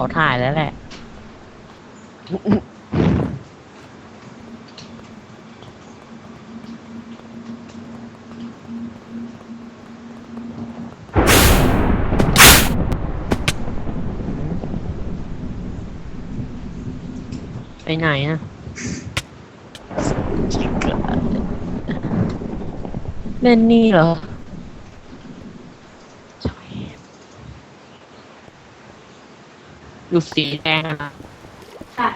เขาถ่ายแล้วแหละ ไปไหนอะเล่นนี่เหรอใช่ อยู่สีแดงอะนะค่ะ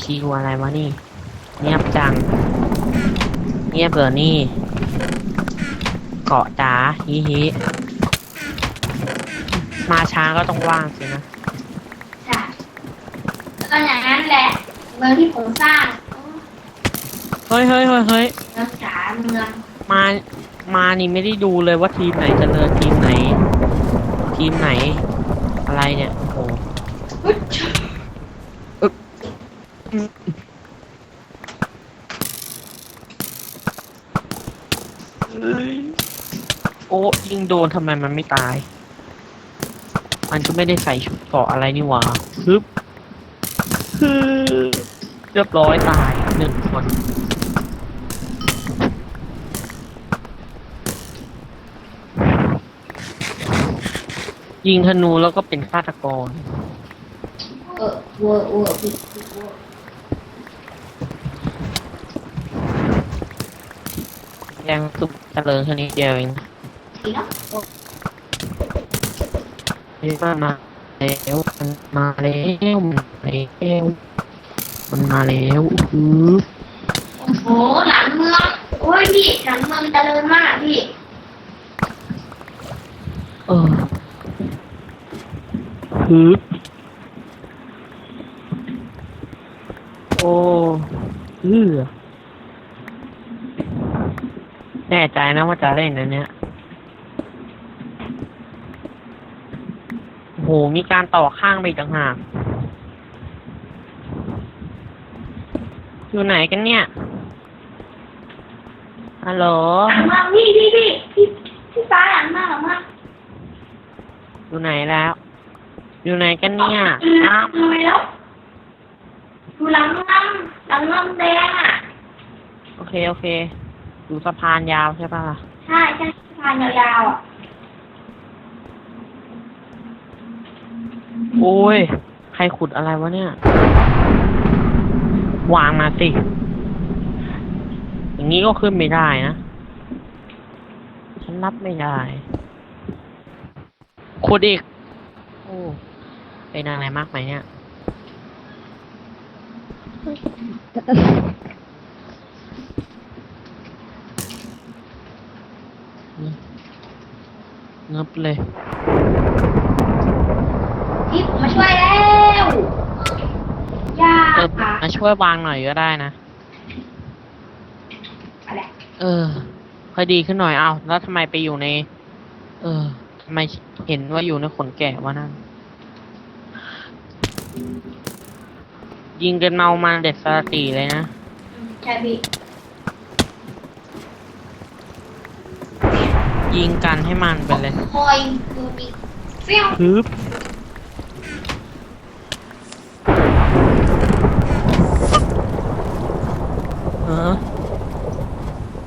คิวอะไรวะนี่ เงียบจัง เงียบเหรอนี่ เกาะจ๋าฮิฮิ มาช้าก็ต้องว่างสินะ ค่ะแล้วก็อย่างนั้นแหละ เมืองที่ผมสร้างเฮ้ยเฮ้ยเฮ้ยเฮ้ยเมืองจ๋าเมืองมา มานี่ไม่ได้ดูเลยว่าทีมไหนเจะเลินทีมไหน ทีมไหน อะไรเนี่ยโอ้โหอุ๊ยโอ้ยิงโดนทำไมมันไม่ตาย มันก็ไม่ได้ใส่ชุดเกราะอะไรนี่หว่าฮึบฮึบเรียบร้อยตายหนึ่งคน ยิงธนูแล้วก็เป็นฆาตกร เออเวอร์เวอร์พี่เวอร์ยังสุกเจริญแค่นี้เดียวเองดีเนาะนี่มันมาแล้วมันมาแล้วมันมาแล้วมันมาแล้วฮึบโอ้โหหลังเมืองโอ้ยพี่หลังเมืองเจริญมากพี่ เออ ฮึบโอ้เออแน่ใจนะว่าจะเล่นนะเนี่ยโอ้โหมีการต่อข้างไปอีกต่างหาก อยู่ไหนกันเนี่ย ฮัลโหลหลังเมืองพี่พี่พี่พี่พี่ซ้ายหลังเมืองหลังเมืองอยู่ไหนแล้ว อยู่ไหนกันเนี่ยหลัอ้างวเมืองไปแล้วอยู่หลังเมืองหลังเมืองแดงอะ โอเคโอเคอยู่สะพานยาวใช่ปะล่ะใช่ใช่สะพานยาวๆอะ โอ้ย ใครขุดอะไรวะเนี่ย วางมาสิ อย่างนี้ก็ขึ้นไม่ได้นะ ฉันรับไม่ได้ขุดอีก โอ้ เป็นอะไรมากไหมเนี่ยเงึบเลยพี่ผมมาช่วยแล้วย่าเออค่ะมาช่วยวางหน่อยก็ได้นะ อะไรเออค่อยดีขึ้นหน่อยเอาแล้วทำไมไปอยู่ใน เออทำไมเห็นว่าอยู่ในขนแกะวะนั่น ยิงกันเมามาเด็ดสลตีเลยนะ ใช่พี่ยิงกันให้มันไปเลยคอยดูดิเฟี้ยวฮึบเออ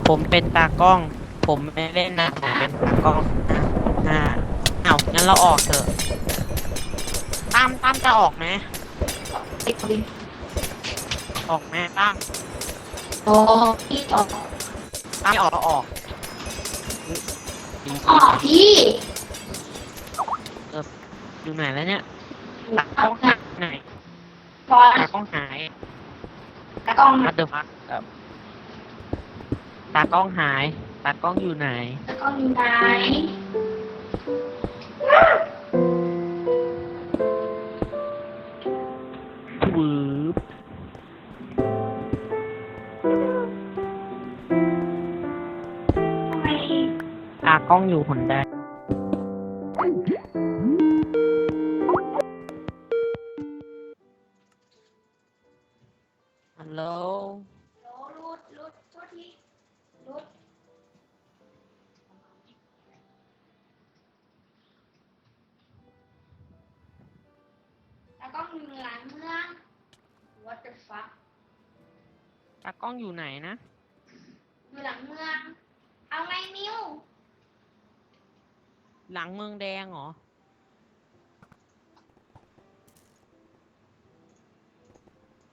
ผมเป็นตากล้อง ผมไม่เล่นนะ ผมเป็นตากล้องอ่าเอางั้นเราออกเถอะ ตามตามจะออกไหมติดดิออกไหมตามโอ้พี่ออกตามไม่ออกเราออกออกพี่อยู่ไหนแล้วเนี่ยตาเอากล้องค่ะหายไหนพอตากล้องหายตะกล้องมาเดอร์ฟักตากล้องหาย ตากล้องอยู่ไหนตะกล้องอยู่ไหน ห้องอยู่หนใดฮัลโหลรูดรูดโทษทีรูดแล้วก็มีหลังเมือง What the fuck ตากล้องอยู่ไหนนะ อยู่หลังเมือง เอาไงมิว หลังเมืองแดงเหรอ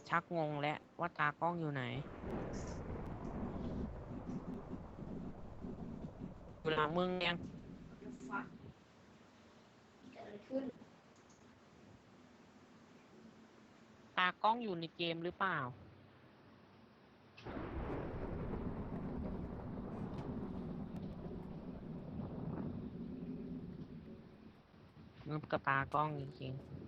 ชักงงแล้วว่าตากล้องอยู่ไหน อยู่หลังเมืองแดง what the fuck เกิดอะไรขึ้นตากล้องอยู่ในเกมหรือเปล่า กับตากล้องจริงๆ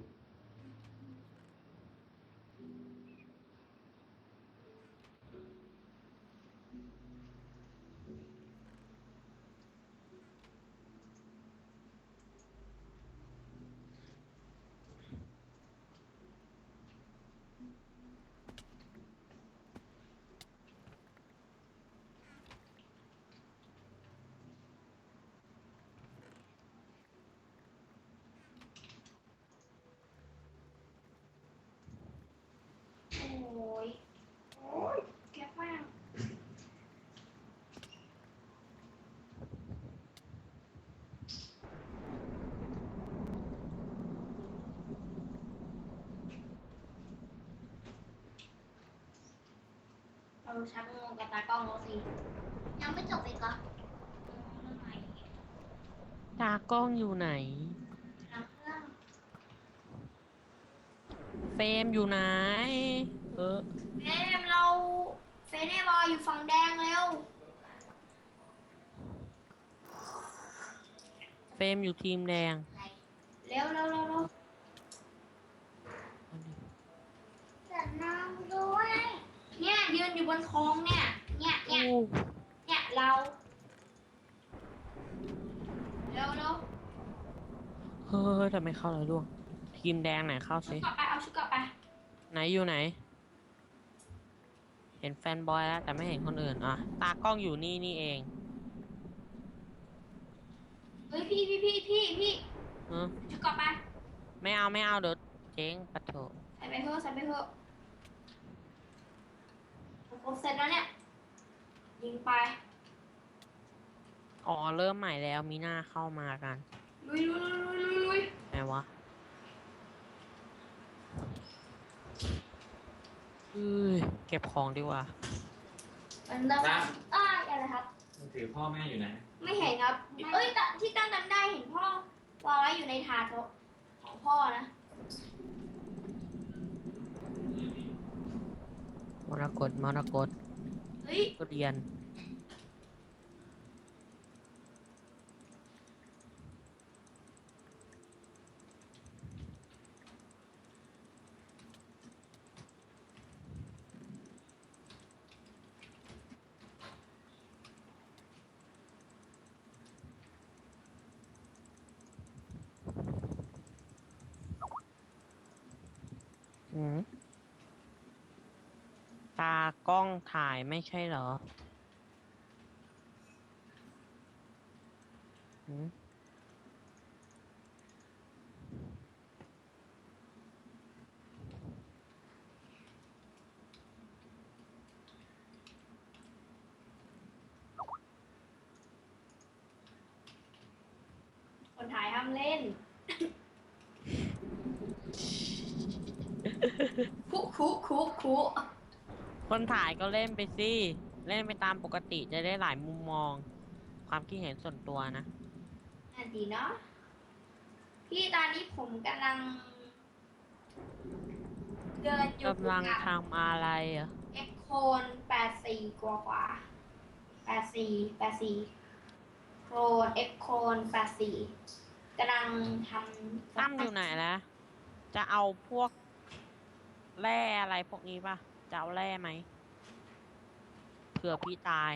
ชักงงกับตากล้องแล้วสิ ยังไม่จบอีกเหรออืมเรื่องไหนตากล้องอยู่ไหนทางเครื่องเฟรมอยู่ไหน เออ เฟรมเราเฟรมบอยอยู่ฝั่งแดงเร็วเฟรมอยู่ทีมแดง เร็วเร็วเร็วเร็วจะนั่งด้วย เนี่ยยืนอยู่ บนโค้งเนี่ย เนี่ยเนี่ยอู้เนี่ยเราเร็วเร็วเฮ้ยทำไมเข้าเลยล่วงทีมแดงไหนเข้าชุสิดกลับไปเอาชุดกลับไปไหนอยู่ไหน เห็นแฟนบอยแล้ว แต่ไม่เห็นคนอื่นอะตากล้องอยู่นี่นี่เองเฮ้ยพี่พี่พี่พี่พี่เออชุดกลับไปไม่เอาไม่เอาเดี๋ยวเจ๊งปะโถใส่ไปเถอะใส่ไปเถอะ ครบเสร็จแล้วเนี่ย ยิงไป อ๋อ เริ่มใหม่แล้วมีหน้าเข้ามากันลุยลุยลุยลุยลุยไหนวะเอ้ยเก็บของดีกว่า มันเริ่มครับ อ้ายอะไรครับ มือถือพ่อแม่อยู่ไหนไม่เห็นครับ เอ้ยแต่ที่ตั้งจำได้เห็นพ่อวางไว้อยู่ในถาดของพ่อนะ มรกตมรกตเฮ้ยก็เรียน อืมตากล้องถ่ายไม่ใช่เหรออืมคนถ่ายห้ามเล่น คุคุคุคุ คนถ่ายก็เล่นไปสิ เล่นไปตามปกติจะได้หลายมุมมอง ความคิดเห็นส่วนตัวนะนั่นดีเนาะพี่ตอนนี้ผมกำลัง เดินอยู่กำลังกับทำอะไรอะเอ็กโคนแปดสี่กว่ากว่าแปดสี่แปดสี่โครนเอ็กโคนแปดสี่กำลังทำตั้มอยู่ไหนแล้วจะเอาพวกแร่อะไรพวกนี้ป่ะ จะเอาแร่ไหมเผื่อพี่ตาย